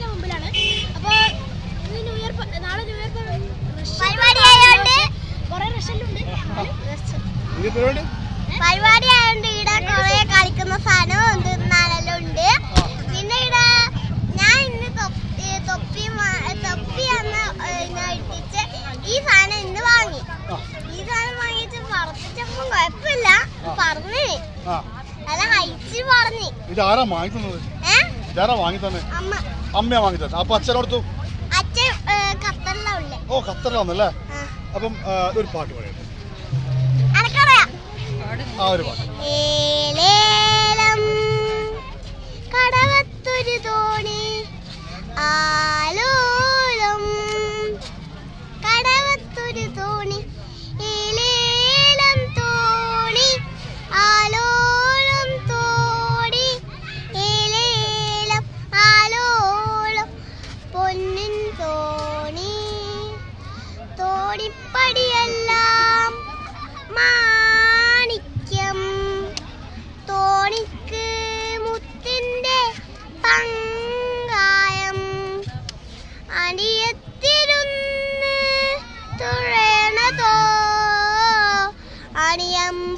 കോളേജിന്റെ മുമ്പിലാണ്. അപ്പോൾ ന്യൂ ഇയർ നാളെ ന്യൂ ഇയർ പരിപാടി ആയതുകൊണ്ട് കുറെ റഷല്ലുണ്ട് പരിപാടി? ആയതുകൊണ്ട് ഇവിടെ കുറെ കളിക്കുന്ന സാധനവും തിന്നാലെല്ലാം ഉണ്ട്. പിന്നെ ഇവിടെ ഞാൻ ഇന്ന് തൊപ്പി തൊപ്പി തൊപ്പി എന്ന ഇട്ടിച്ച് ഈ സാധനം ഇന്ന് വാങ്ങി. ഈ സാധനം വാങ്ങിച്ച് പറപ്പിച്ചപ്പം കുഴപ്പമില്ല പറഞ്ഞു. അല്ല അയച്ചു പറഞ്ഞു. ഇതാരാ വാങ്ങിക്കുന്നത്? ഇതാരാ വാങ്ങി തന്നെ അമ്മ. അമ്മയാ വാങ്ങി തരുന്നത് അപ്പൊ അച്ഛനോടത്തു ഓ ഖത്തറിലാന്നല്ലേ. അപ്പം ഒരു പാട്ട് പറയട്ടെ ആ ഒരു പാട്ട്. കടവത്തൊരു തോണി ആലോലം I am.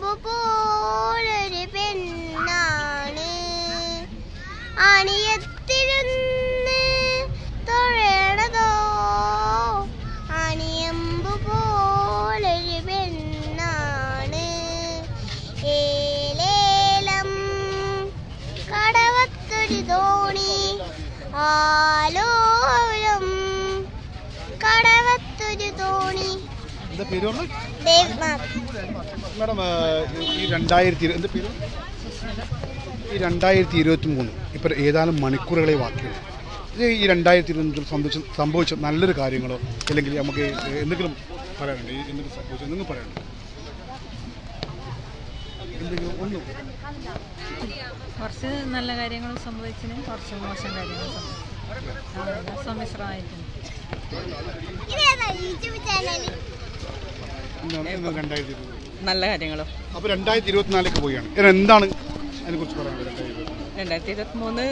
പേര് മാഡം ഈ രണ്ടായിരത്തി എന്താ പേര്? ഈ രണ്ടായിരത്തി ഇരുപത്തി മൂന്ന് ഇപ്പം ഏതാനും മണിക്കൂറുകളെ ബാക്കിയുള്ളൂ. ഇത് ഈ രണ്ടായിരത്തി ഇരുപത്തി സംഭവിച്ച സംഭവിച്ച നല്ലൊരു കാര്യങ്ങളോ അല്ലെങ്കിൽ നമുക്ക് എന്തെങ്കിലും പറയാനുണ്ട്? ഈ എന്തെങ്കിലും സംഭവിച്ചോ? എന്തെങ്കിലും പറയാനുണ്ട്? എന്തെങ്കിലും ഒന്നും? കുറച്ച് നല്ല കാര്യങ്ങൾ സംഭവിച്ചതിന് കുറച്ച് മോശം കാര്യങ്ങൾ സംഭവിച്ചു. സമ്മിശ്രമായിട്ടുണ്ട് ഇതേതാ യൂട്യൂബ് ചാനൽ എന്താണ് എന്താണ് രണ്ടായിരത്തി ഇരുപത് നല്ല കാര്യങ്ങളും. അപ്പോൾ രണ്ടായിരത്തി ഇരുപത്തിനാലിലേക്ക് പോവുകയാണ് എന്താണ് അതിനെക്കുറിച്ച് പറയാൻ രണ്ടായിരത്തി ഇരുപത് രണ്ടായിരത്തി ഇരുപത്തി മൂന്ന്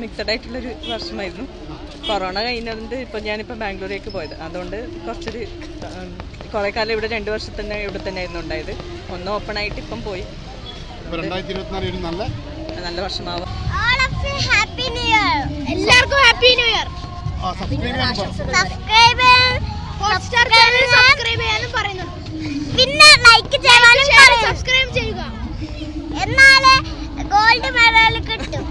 മിക്സഡ് ആയിട്ടുള്ളൊരു വർഷമായിരുന്നു. കൊറോണ കഴിഞ്ഞതുകൊണ്ട് ഇപ്പം ഞാനിപ്പോൾ ബാംഗ്ലൂരേക്ക് പോയത്. അതുകൊണ്ട് കുറച്ചൊരു കുറേ കാലം ഇവിടെ രണ്ട് വർഷത്തന്നെ ഇവിടെ തന്നെ ആയിരുന്നു ഉണ്ടായത്. ഒന്ന് ഓപ്പൺ ആയിട്ട് ഇപ്പം പോയി. നല്ല നല്ല വർഷമാവും. എല്ലാവർക്കും ഹാപ്പി ന്യൂ ഇയർ സബ്സ്ക്രൈബ് ചെയ്യാൻ സബ്സ്ക്രൈബ് ഹോട്ട്സ്റ്റാർ ചാനൽ സബ്സ്ക്രൈബ് ചെയ്യാനും പറയുന്നുണ്ട്. പിന്നെ ലൈക്ക് ചെയ്യാനും സബ്സ്ക്രൈബ് ചെയ്യുക. എന്നാലേ ഗോൾഡ് മെഡൽ കിട്ടും.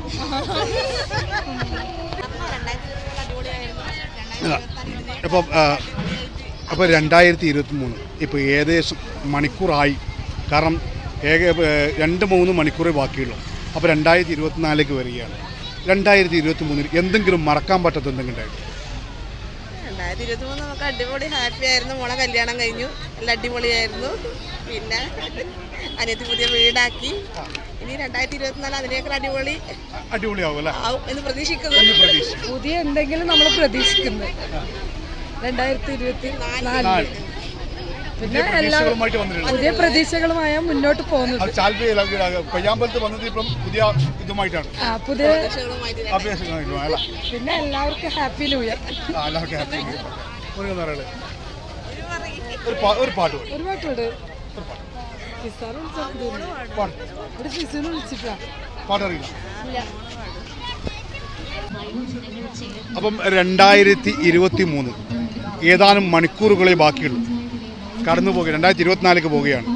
അപ്പം അപ്പോൾ രണ്ടായിരത്തി ഇരുപത്തി മൂന്ന് ഇപ്പോൾ ഏകദേശം മണിക്കൂറായി. കാരണം ഏക രണ്ട് മൂന്ന് മണിക്കൂറേ ബാക്കിയുള്ളൂ. അപ്പോൾ രണ്ടായിരത്തി ഇരുപത്തിനാലിലേക്ക് വരികയാണ്. രണ്ടായിരത്തി ഇരുപത്തി മൂന്നിൽ എന്തെങ്കിലും മറക്കാൻ പറ്റാത്ത എന്തെങ്കിലും ഉണ്ടായിരുന്നു രണ്ടായിരത്തി ഇരുപത്തി മൂന്ന് നമുക്ക് അടിപൊളി ഹാപ്പി ആയിരുന്നു. മോളെ കല്യാണം കഴിഞ്ഞു. എല്ലാം അടിപൊളിയായിരുന്നു. പിന്നെ അനിയത്തി പുതിയ വീടാക്കി. ഇനി രണ്ടായിരത്തി ഇരുപത്തിനാല് അതിനേക്കാൾ അടിപൊളി അടിപൊളിയാവും എന്ന് പ്രതീക്ഷിക്കുന്നു. പുതിയ എന്തെങ്കിലും നമ്മൾ പ്രതീക്ഷിക്കുന്നു. രണ്ടായിരത്തി ഇരുപത്തി നാല്. പിന്നെ വന്നിട്ടുണ്ട് പുതിയ പ്രതീക്ഷകളുമായ മുന്നോട്ട് പോകുന്നത്. പയ്യാമ്പലത്ത് വന്നത് ഇപ്പം പുതിയ ഇതുമായിട്ടാണ്. പുതിയ പിന്നെ എല്ലാവർക്കും ഹാപ്പി ന്യൂ ഇയർ. എല്ലാവർക്കും ഹാപ്പി ന്യൂ ഇയർ. ഒരു പാട്ട് പാടി. ഒരു പാട്ടുണ്ട് ഒരു ഫിസിന് വിളിച്ചിട്ടാ പാട്ടറിയില്ല. അപ്പം രണ്ടായിരത്തി ഇരുപത്തി മൂന്ന് ഏതാനും മണിക്കൂറുകളെ ബാക്കിയുള്ളൂ. കടന്നു പോകുക രണ്ടായിരത്തി ഇരുപത്തിനാലിലേക്ക് പോവുകയാണ്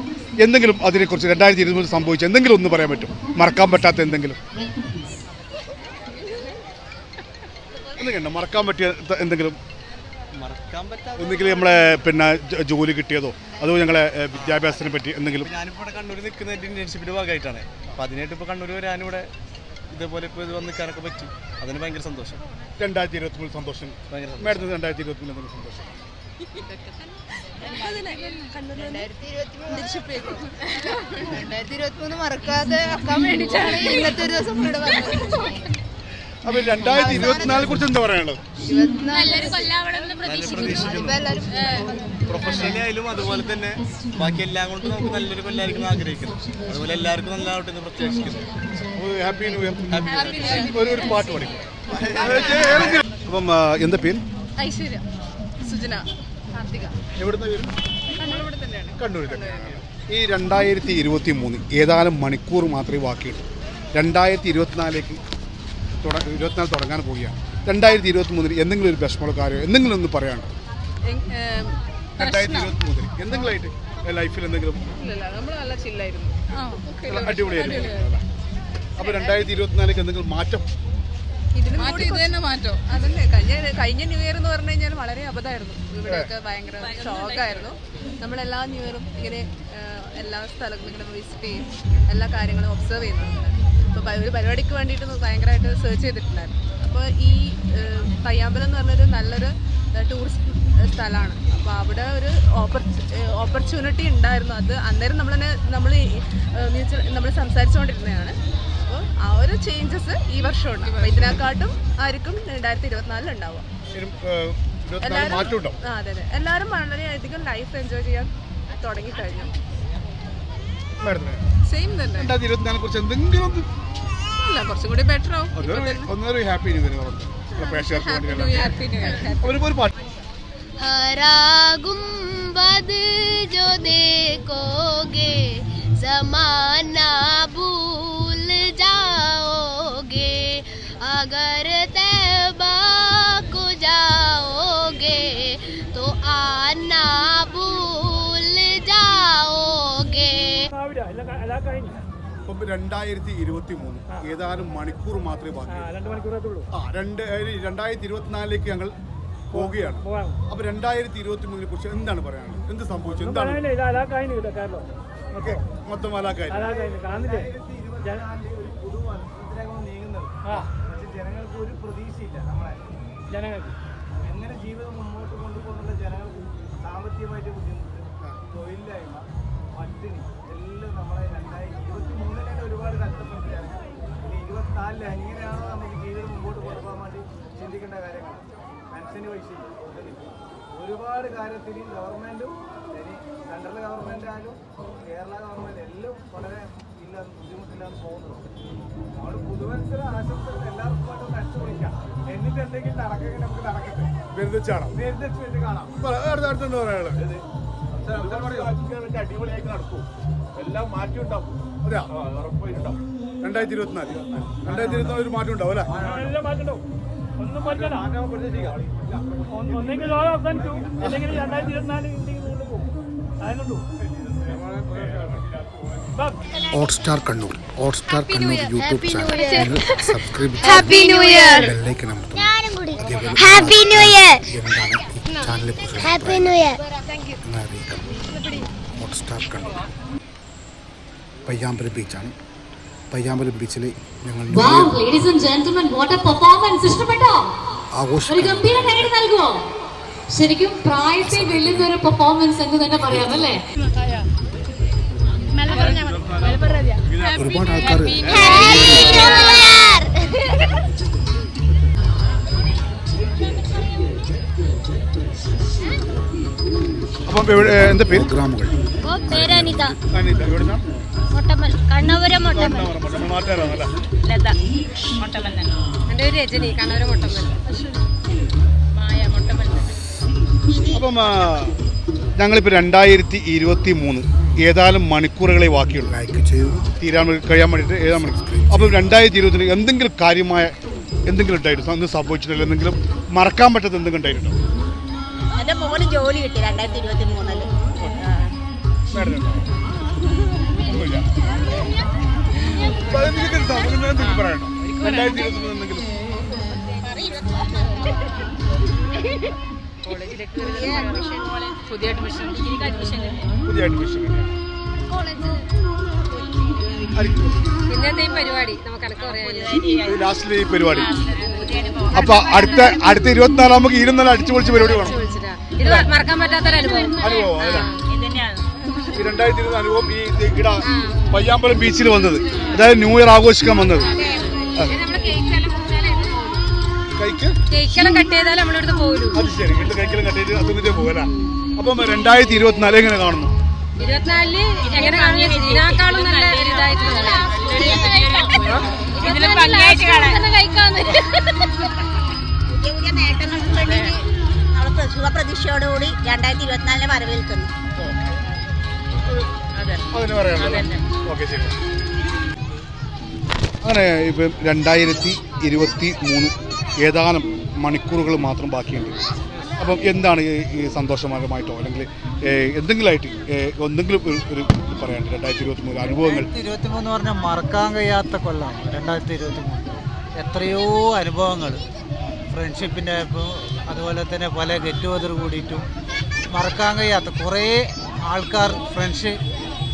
എന്തെങ്കിലും അതിനെക്കുറിച്ച് രണ്ടായിരത്തി ഇരുപത്തി സംഭവിച്ച എന്തെങ്കിലും ഒന്ന് പറയാൻ പറ്റും. മറക്കാൻ പറ്റാത്ത എന്തെങ്കിലും. എന്തെങ്കിലും മറക്കാൻ പറ്റിയ എന്തെങ്കിലും? ഒന്നുകിൽ നമ്മളെ പിന്നെ ജോലി കിട്ടിയതോ അതോ ഞങ്ങളെ വിദ്യാഭ്യാസത്തിനെ പറ്റി എന്തെങ്കിലും? ഞാനിപ്പോൾ കണ്ണൂർ നിൽക്കുന്ന ഇന്റേൺഷിപ്പിന്റെ ഭാഗമായിട്ടാണ്. അപ്പൊ അതിനായിട്ട് ഇപ്പോൾ കണ്ണൂർ വരാനിവിടെ ഇതേപോലെ ഇപ്പോൾ ഇത് വന്ന് നിൽക്കാനൊക്കെ പറ്റി. അതിന് ഭയങ്കര സന്തോഷം. രണ്ടായിരത്തി ഇരുപത്തി മൂന്ന് സന്തോഷം. മാഡത്തിന് രണ്ടായിരത്തി ഇരുപത്തി മൂന്ന് സന്തോഷം? രണ്ടായിരത്തി ഇരുപത്തി മൂന്ന് മറക്കാതെ ആക്കാൻ വേണ്ടിട്ടാണ് ഇന്നത്തെ ഒരു ദിവസം ഇവിടെ വന്നത് അപ്പൊ രണ്ടായിരത്തി ഇരുപത്തിനാലിനെ കുറിച്ച് എന്താ പറയാനുള്ളത് പ്രൊഫഷണലി ആയാലും അതുപോലെ തന്നെ ബാക്കി എല്ലാം കൊണ്ടും നമുക്ക് നല്ലൊരു കൊല്ലായിരിക്കും ആഗ്രഹിക്കുന്നത് ആഗ്രഹിക്കുന്നു അതുപോലെ എല്ലാവർക്കും നല്ലതാവട്ടെ എന്ന് പ്രത്യേകിക്കുന്നു ഹാപ്പി ന്യൂ ഇയർ ഒരു ഒരു പാട്ട് പാടി അപ്പം എന്താ പേര് ഐശ്വര്യ സുജന കണ്ണൂർ തന്നെയാണ്. ഈ രണ്ടായിരത്തി ഇരുപത്തി മൂന്ന് ഏതാനും മണിക്കൂർ മാത്രമേ ബാക്കിയുള്ളൂ. രണ്ടായിരത്തി ഇരുപത്തിനാലിലേക്ക് തുട ഇരുപത്തിനാല് തുടങ്ങാൻ പോവുകയാണ്. രണ്ടായിരത്തി ഇരുപത്തി മൂന്നിൽ എന്തെങ്കിലും ഒരു വിഷമമുള്ള കാര്യം എന്തെങ്കിലും ഒന്ന് പറയാനുണ്ടോ രണ്ടായിരത്തി ഇരുപത്തി മൂന്നിൽ എന്തെങ്കിലുമായിട്ട് ലൈഫിൽ എന്തെങ്കിലും അടിപൊളിയായിരുന്നു. അപ്പോൾ രണ്ടായിരത്തി ഇരുപത്തിനാലിലേക്ക് എന്തെങ്കിലും മാറ്റം ഇതിനും കൂടി ഇത് തന്നെ മാറ്റോ? അതല്ലേ കഴിഞ്ഞ കഴിഞ്ഞ ന്യൂ ഇയർ എന്ന് പറഞ്ഞു കഴിഞ്ഞാൽ വളരെ അബദ്ധമായിരുന്നു. ഇവിടെയൊക്കെ ഭയങ്കര ഷോക്കായിരുന്നു നമ്മളെല്ലാ ന്യൂ ഇയറും ഇങ്ങനെ എല്ലാ സ്ഥലങ്ങളും ഇങ്ങനെ വിസിറ്റ് ചെയ്യും. എല്ലാ കാര്യങ്ങളും ഒബ്സർവ് ചെയ്യുന്നുണ്ട്. അപ്പോൾ ഒരു പരിപാടിക്ക് വേണ്ടിയിട്ട് ഭയങ്കരമായിട്ട് സെർച്ച് ചെയ്തിട്ടുണ്ടായിരുന്നു. അപ്പോൾ ഈ പയ്യാമ്പലം എന്ന് പറഞ്ഞൊരു നല്ലൊരു ടൂറിസ്റ്റ് സ്ഥലമാണ്. അപ്പോൾ അവിടെ ഒരു ഓപ്പർച്യൂണിറ്റി ഉണ്ടായിരുന്നു. അത് അന്നേരം നമ്മൾ തന്നെ നമ്മൾ മ്യൂച്വൽ നമ്മൾ സംസാരിച്ചുകൊണ്ടിരുന്നതാണ്. ആ ഒരു ചേഞ്ചസ് ഈ വർഷം ഉണ്ട് അപ്പോൾ ഇതിനെക്കാട്ടും ആയിരിക്കും രണ്ടായിരത്തി ഇരുപത്തിനാലിൽ ഉണ്ടാവുക ഇനി, ഏഹ്, ഇരുപത്തിനാല് മാറ്റം ഉണ്ടാവും ആ അതെ അതെ എല്ലാവരും വളരെയധികം ലൈഫ് എൻജോയ് ചെയ്യാൻ തുടങ്ങിക്കഴിഞ്ഞു മാഡത്തിന് സെയിം തന്നെ രണ്ടായിരത്തി ഇരുപത്തിനാലിനെ കുറിച്ച് എന്തെങ്കിലും ഒന്ന് അല്ല കുറച്ചും കൂടി ബെറ്റർ ആവും ഒന്നൊരു ഒന്നൊരു ഹാപ്പി ന്യൂ ഇയർ പറഞ്ഞു പ്രേക്ഷകർക്ക് വേണ്ടി ഹാപ്പി ന്യൂ ഇയർ ഒരു ഒരു പാട്ട് हरा गुम्बद जो देखोगे जमाना अगर तैबा को जाओगे तो आना भूल जाओगे ഇപ്പം രണ്ടായിരത്തി ഇരുപത്തി മൂന്ന് ഏതാനും മണിക്കൂർ മാത്രമേ ബാക്കി രണ്ട് മണിക്കൂറത്തുള്ളൂ ആ രണ്ട് ഏഹ്, രണ്ടായിരത്തി ഇരുപത്തിനാലിലേക്ക് ഞങ്ങൾ പോവുകയാണ് പോകാം അപ്പൊ രണ്ടായിരത്തി ഇരുപത്തി മൂന്നിനെ കുറിച്ച് എന്താണ് പറയാനുള്ളത് എന്ത് സംഭവിച്ചു എന്താണ് പറയല്ലേ ഇത് അലാക്കായിന് കിട്ടാ കാരണോ ഓക്കെ മൊത്തം അലാക്കായി അലാക്കായിന് കാണുന്നില്ലേ പ്രതീക്ഷയില്ല നമ്മളെ. ജനങ്ങൾക്ക്. എങ്ങനെ ജീവിതം മുന്നോട്ട് കൊണ്ടുപോകുന്നുള്ള ജനങ്ങൾക്ക് സാമ്പത്തികമായിട്ട് ബുദ്ധിമുട്ട് തൊഴിലില്ലായ്മ പട്ടിണി എല്ലാം നമ്മളെ രണ്ടായിരത്തി ഇരുപത്തി മൂന്നിലേക്ക് ഒരുപാട് കഷ്ടപ്പെട്ട് ജനങ്ങൾ ഇനി ഇരുപത്തിനാലിൽ എങ്ങനെയാണോ നമുക്ക് ജീവിതം മുമ്പോട്ട് കൊണ്ടുപോകാൻ വേണ്ടി ചിന്തിക്കേണ്ട കാര്യങ്ങൾ. പെൻഷന് പൈസ ഒരുപാട് കാര്യത്തിൽ ഗവൺമെന്റും ഇനി സെൻട്രൽ ഗവൺമെന്റ് ആയാലും കേരള ഗവൺമെന്റ് എല്ലാം വളരെ ഇല്ലാതെ ബുദ്ധിമുട്ടില്ലാതെ പോകുന്നത് നമ്മൾ പുതുവത്സര ആശംസകൾ എല്ലാവർക്കും ഒന്ന് അടിച്ചു പൊളിക്കാം. എന്നിട്ട് എന്തെങ്കിലും നടക്കെങ്കിൽ നമുക്ക് നടക്കട്ടെ. വെച്ചാണോ നേരത്തെ വെച്ച് കാണാം. അടുത്ത അടുത്തുണ്ട് പറയാനുള്ളത് അടിപൊളിയായിട്ട് നടക്കും. എല്ലാം മാറ്റി ഉണ്ടാവും. അതെയാ? ഉറപ്പായിട്ടുണ്ടാവും രണ്ടായിരത്തി ഇരുപത്തിനാല് രണ്ടായിരത്തി ഇരുപത്തിനാല് ഒരു മാറ്റം ഉണ്ടാവും അല്ലേ? എല്ലാം മാറ്റണ്ടോ ഒന്നും ഒന്ന് ഒന്നെങ്കിൽ ലോകം അവസാനിച്ചു അല്ലെങ്കിൽ രണ്ടായിരത്തി ഇരുപത്തിനാല് അതിനുണ്ടോ Hotstar Kannur Hotstar Kannur YouTube channel നിങ്ങൾ subscribe happy new year bell icon അമർത്തും ഞാനും കൂടി. ഹാപ്പി ന്യൂ ഇയർ എന്താണ് ഈ ചാനലിനെ കുറിച്ച് ഹാപ്പി ന്യൂ ഇയർ എന്ന് അറിയിക്കാം. ഹോട്ട്സ്റ്റാർ കണ്ണൂർ പയ്യാമ്പലം ബീച്ചാണ് പയ്യാമ്പലം ബീച്ചിൽ ഞങ്ങൾ ഒരു ഗംഭീര നൽകുമോ ശരിക്കും പ്രായത്തെ വെല്ലുന്ന ഒരു പെർഫോമൻസ് എന്ന് തന്നെ പറയാം അല്ലേ? ഒരുപാട് ആൾക്കാർ അപ്പം എന്താ പേര്? ഗ്രാമങ്ങൾ. പേരനിത അനിത. എവിടുന്നാ? മൊട്ടമ്മൽ കണ്ണപുരം മൊട്ടമ്മൽ ലത മൊട്ടമല്ല എന്റെ ഒരു രജനി കണ്ണൂർ മൊട്ടമല്ല മായ മൊട്ടമല്ല അപ്പം ഞങ്ങളിപ്പോൾ രണ്ടായിരത്തി ഇരുപത്തി മൂന്ന് ഏതാനും മണിക്കൂറുകളെ ബാക്കിയുള്ളൂ ലൈക്ക് ചെയ്തു തീരാൻ വേണ്ടി- കഴിയാൻ വേണ്ടിയിട്ട് ഏതാ മണിക്കൂർ അപ്പോൾ രണ്ടായിരത്തി ഇരുപത്തിന് എന്തെങ്കിലും കാര്യമായ എന്തെങ്കിലും ഉണ്ടായിട്ടുണ്ടോ അന്ന് സംഭവിച്ചിട്ടില്ല എന്തെങ്കിലും മറക്കാൻ പറ്റാത്ത എന്തെങ്കിലും ഉണ്ടായിട്ടുണ്ടോ മോന് ജോലി കിട്ടി രണ്ടായിരത്തി ഇരുപത്തി മൂന്നിൽ എന്തെങ്കിലും പുതിയ അഡ്മിഷൻ അഡ്മിഷൻ പുതിയ അഡ്മിഷൻ ഈ പരിപാടി? നമുക്ക് അനക്ക് പറയാൻ ലാസ്റ്റിലെ ഈ പരിപാടി. അപ്പൊ അടുത്ത അടുത്ത ഇരുപത്തിനാലാം നമുക്ക് ഇരുന്നാലും അടിച്ചു പൊളിച്ച് പരിപാടി വേണം ഇത് മറക്കാൻ പറ്റാത്തൊരു അനുഭവം. അനുഭവം അതല്ല ഇതന്നെയാണ് ഈ രണ്ടായിരത്തി ഇരുപത് അനുഭവം ഈ ഇവിടെ പയ്യാമ്പലം ബീച്ചിൽ വന്നത്. അതായത് ന്യൂ ഇയർ ആഘോഷിക്കാൻ വന്നത്. കേക്കെല്ലാം കട്ട് ചെയ്താൽ നമ്മളിവിടുന്ന് പോകലൂ അത് ശരി. വീട്ടിൽ കൈക്കെല്ലാം കട്ടിയിട്ട് അതിന്റെ പോകല അപ്പം രണ്ടായിരത്തി ഇരുപത്തിനാല് എങ്ങനെ കാണുന്നു? ഇരുപത്തിനാലിൽ എങ്ങനെ കാണുന്നത് ഇതിനേക്കാളും നല്ല ഇതായിട്ട് പുതിയ പുതിയ നേട്ടങ്ങൾക്ക് വേണ്ടി നമ്മളെ ശുഭപ്രതീക്ഷയോടുകൂടി രണ്ടായിരത്തി ഇരുപത്തിനാലിനെ വരവേൽക്കുന്നു അതിന് പറയാനുള്ളത് ഓക്കെ ശരി. അങ്ങനെ ഇപ്പം രണ്ടായിരത്തി ഇരുപത്തി മൂന്ന് ഏതാനും മണിക്കൂറുകൾ മാത്രം ബാക്കിയുണ്ട്. അപ്പം എന്താണ് ഈ സന്തോഷമാകമായിട്ടോ അല്ലെങ്കിൽ എന്തെങ്കിലുമായിട്ട് എന്തെങ്കിലും ഒരു പറയാനുണ്ട്. രണ്ടായിരത്തി ഇരുപത്തി മൂന്ന് അനുഭവങ്ങൾ. ഇരുപത്തി മൂന്ന് പറഞ്ഞാൽ മറക്കാൻ കഴിയാത്ത കൊല്ലാണ്. രണ്ടായിരത്തി ഇരുപത്തി മൂന്ന് എത്രയോ അനുഭവങ്ങൾ. ഫ്രണ്ട്ഷിപ്പിന്റെ അതുപോലെ തന്നെ പല ഗെറ്റ് ടുഗദർ കൂടിയിട്ടും മറക്കാൻ കഴിയാത്ത കുറേ ആൾക്കാർ ഫ്രണ്ട്സ്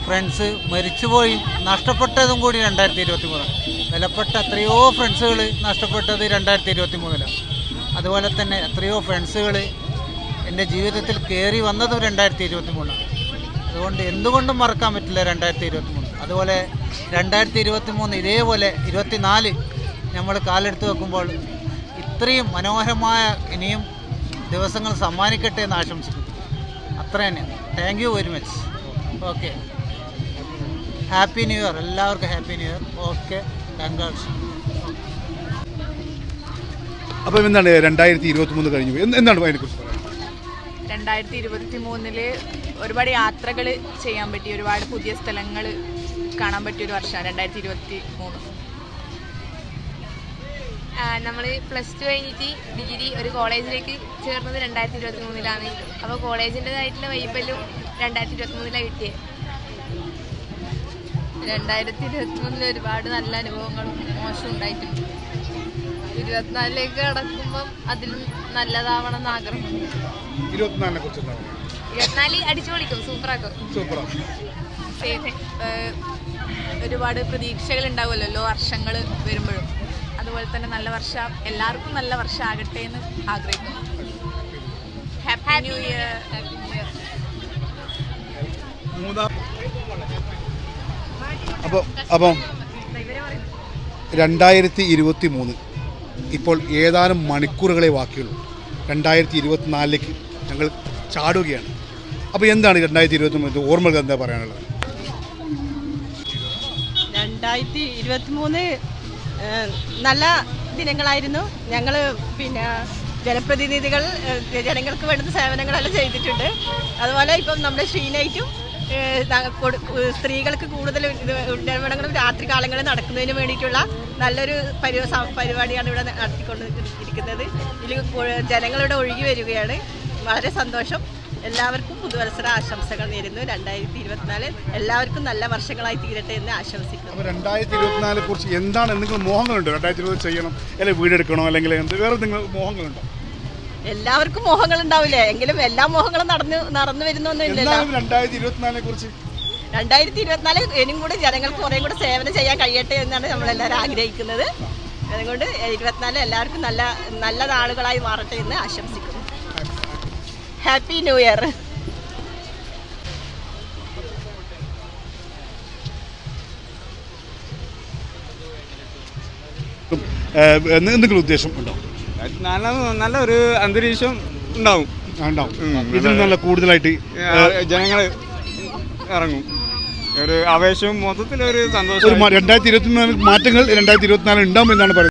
ഫ്രണ്ട്സ് മരിച്ചുപോയി നഷ്ടപ്പെട്ടതും കൂടി രണ്ടായിരത്തി ഇരുപത്തി മൂന്നാണ് വിലപ്പെട്ട എത്രയോ ഫ്രണ്ട്സുകൾ നഷ്ടപ്പെട്ടത് രണ്ടായിരത്തി ഇരുപത്തി മൂന്നിലാണ് അതുപോലെ തന്നെ എത്രയോ ഫ്രണ്ട്സുകൾ എന്റെ ജീവിതത്തിൽ കയറി വന്നതും രണ്ടായിരത്തി ഇരുപത്തി മൂന്നാണ് അതുകൊണ്ട് എന്തുകൊണ്ടും മറക്കാൻ പറ്റില്ല രണ്ടായിരത്തി ഇരുപത്തി മൂന്ന് അതുപോലെ രണ്ടായിരത്തി ഇരുപത്തി മൂന്ന് ഇതേപോലെ ഇരുപത്തി നാല് നമ്മൾ കാലെടുത്ത് വെക്കുമ്പോൾ ഇത്രയും മനോഹരമായ ഇനിയും ദിവസങ്ങൾ സമ്മാനിക്കട്ടെ എന്ന് ആശംസിക്കുന്നു. അത്ര തന്നെ. Thank you very much okay happy new year എല്ലാവർക്കും happy new year okay congrats അപ്പം എന്താണ് രണ്ടായിരത്തി ഇരുപത്തി മൂന്ന് കഴിഞ്ഞു എന്താണ് അതിനെക്കുറിച്ച് പറയാൻ? രണ്ടായിരത്തി ഇരുപത്തി മൂന്നിൽ ഒരുപാട് യാത്രകൾ ചെയ്യാൻ പറ്റി ഒരുപാട് പുതിയ സ്ഥലങ്ങൾ കാണാൻ പറ്റിയ ഒരു വർഷമാണ് രണ്ടായിരത്തി ഇരുപത്തി മൂന്ന് നമ്മൾ പ്ലസ് ടു കഴിഞ്ഞിട്ട് ഡിഗ്രി ഒരു കോളേജിലേക്ക് ചേർന്നത് രണ്ടായിരത്തി ഇരുപത്തി മൂന്നിലാണ് അപ്പോൾ കോളേജിന്റെതായിട്ടുള്ള വൈബലും രണ്ടായിരത്തി ഇരുപത്തി മൂന്നിലാണ് കിട്ടിയത് രണ്ടായിരത്തി ഇരുപത്തി മൂന്നിൽ ഒരുപാട് നല്ല അനുഭവങ്ങളും മോശം ഉണ്ടായിട്ടുണ്ട്. ഇരുപത്തിനാലിലേക്ക് കടക്കുമ്പം അതിലും നല്ലതാവണം എന്ന് ആഗ്രഹമുണ്ട് ഇരുപത്തിനാലിനെ കുറിച്ച് ഇരുപത്തിനാല് അടിച്ചു പൊളിക്കും സൂപ്പറാക്കും. ഒരുപാട് പ്രതീക്ഷകൾ ഉണ്ടാവുമല്ലോ ഓരോ വർഷങ്ങൾ വരുമ്പോഴും. അതുപോലെ തന്നെ നല്ല വർഷം എല്ലാവർക്കും നല്ല വർഷം ആകട്ടെ എന്ന് ആഗ്രഹിക്കുന്നു. Happy new year happy new year അപ്പോൾ അപ്പം രണ്ടായിരത്തി ഇരുപത്തി മൂന്ന് ഇപ്പോൾ ഏതാനും മണിക്കൂറുകളെ ബാക്കിയുള്ളൂ. രണ്ടായിരത്തി ഇരുപത്തിനാലിലേക്ക് ഞങ്ങൾ ചാടുകയാണ്. അപ്പോൾ എന്താണ് രണ്ടായിരത്തി ഇരുപത്തി മൂന്ന് ഓർമ്മകൾ എന്താ പറയാനുള്ളത്? രണ്ടായിരത്തി ഇരുപത്തി മൂന്ന് നല്ല ദിനങ്ങളായിരുന്നു. ഞങ്ങൾ പിന്നെ ജനപ്രതിനിധികൾ ജനങ്ങൾക്ക് വേണ്ടുന്ന സേവനങ്ങളെല്ലാം ചെയ്തിട്ടുണ്ട്. അതുപോലെ ഇപ്പം നമ്മുടെ ഷീനൈറ്റും സ്ത്രീകൾക്ക് കൂടുതൽ ഇടപെടങ്ങളും രാത്രി കാലങ്ങളിൽ നടക്കുന്നതിന് വേണ്ടിയിട്ടുള്ള നല്ലൊരു പരിപാടിയാണ് ഇവിടെ നടത്തിക്കൊണ്ടിരിക്കുന്നത്. ഇതിൽ ജനങ്ങളിവിടെ ഒഴുകി വരികയാണ്. വളരെ സന്തോഷം. എല്ലാവർക്കും പുതുവത്സര ആശംസകൾ നേരുന്നു. രണ്ടായിരത്തി ഇരുപത്തിനാല് എല്ലാവർക്കും നല്ല വർഷങ്ങളായി തീരട്ടെ എന്ന് ആശംസിക്കുന്നു. രണ്ടായിരത്തി ഇരുപത്തിനാലിനെ കുറിച്ച് എന്താണ് എന്തെങ്കിലും മോഹങ്ങളുണ്ടോ? രണ്ടായിരത്തി ഇരുപത് ചെയ്യണം അല്ലെങ്കിൽ വീടെടുക്കണോ അല്ലെങ്കിൽ എന്ത്? വേറെ എന്തെങ്കിലും മോഹങ്ങളുണ്ടോ? എല്ലാവർക്കും മോഹങ്ങൾ ഉണ്ടാവില്ലേ എങ്കിലും എല്ലാ മോഹങ്ങളും നടന്നു നടന്നു വരുന്നൊന്നുമില്ലല്ലോ രണ്ടായിരത്തി ഇരുപത്തിനാലിനെ കുറിച്ച് രണ്ടായിരത്തി ഇരുപത്തിനാല് ഇനിയും കൂടി ജനങ്ങൾക്ക് കുറേ കൂടെ സേവനം ചെയ്യാൻ കഴിയട്ടെ എന്നാണ് നമ്മളെല്ലാവരും ആഗ്രഹിക്കുന്നത്. അതുകൊണ്ട് ഇരുപത്തിനാല് എല്ലാവർക്കും നല്ല നല്ല നാളുകളായി മാറട്ടെ എന്ന് ആശംസിക്കുന്നു. ഹാപ്പി ന്യൂ ഇയർ എന്തെങ്കിലും ഉദ്ദേശം ഉണ്ടോ? നല്ല നല്ല ഒരു അന്തരീക്ഷം ഉണ്ടാവും. ഉണ്ടാവും. ഇതിൽ നല്ല കൂടുതലായിട്ട് ജനങ്ങൾ ഇറങ്ങും. ഒരു ആവേശവും മൊത്തത്തിൽ ഒരു സന്തോഷം രണ്ടായിരത്തി ഇരുപത്തിനാല് മാറ്റങ്ങൾ രണ്ടായിരത്തി ഇരുപത്തിനാല് ഉണ്ടാകുമെന്നാണ് പറയുന്നത്.